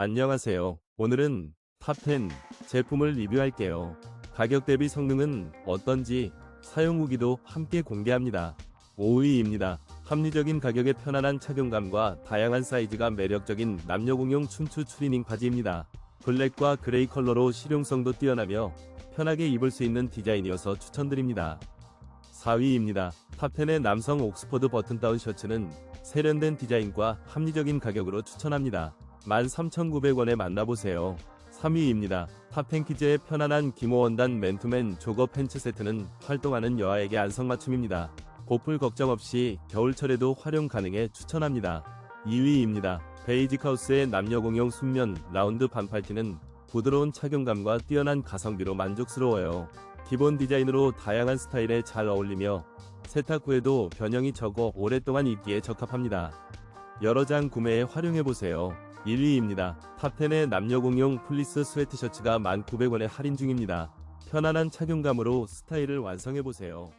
안녕하세요. 오늘은 탑10 제품을 리뷰할게요. 가격 대비 성능은 어떤지 사용 후기도 함께 공개합니다. 5위입니다. 합리적인 가격에 편안한 착용감과 다양한 사이즈가 매력적인 남녀 공용 춘추 추리닝 바지입니다. 블랙과 그레이 컬러로 실용성도 뛰어나며 편하게 입을 수 있는 디자인이어서 추천드립니다. 4위입니다. 탑10의 남성 옥스퍼드 버튼 다운 셔츠는 세련된 디자인과 합리적인 가격으로 추천합니다. 13,900원에 만나보세요. 3위입니다. 탑텐키즈의 편안한 기모원단 맨투맨 조거 팬츠 세트는 활동하는 여아에게 안성맞춤입니다. 보풀 걱정 없이 겨울철에도 활용 가능해 추천합니다. 2위입니다. 베이직하우스의 남녀 공용 순면 라운드 반팔티는 부드러운 착용감과 뛰어난 가성비로 만족스러워요. 기본 디자인으로 다양한 스타일에 잘 어울리며 세탁 후에도 변형이 적어 오랫동안 입기에 적합합니다. 여러 장 구매에 활용해보세요. 1위입니다. 탑10의 남녀 공용 플리스 스웨트셔츠가 1,900원에 할인 중입니다. 편안한 착용감으로 스타일을 완성해보세요.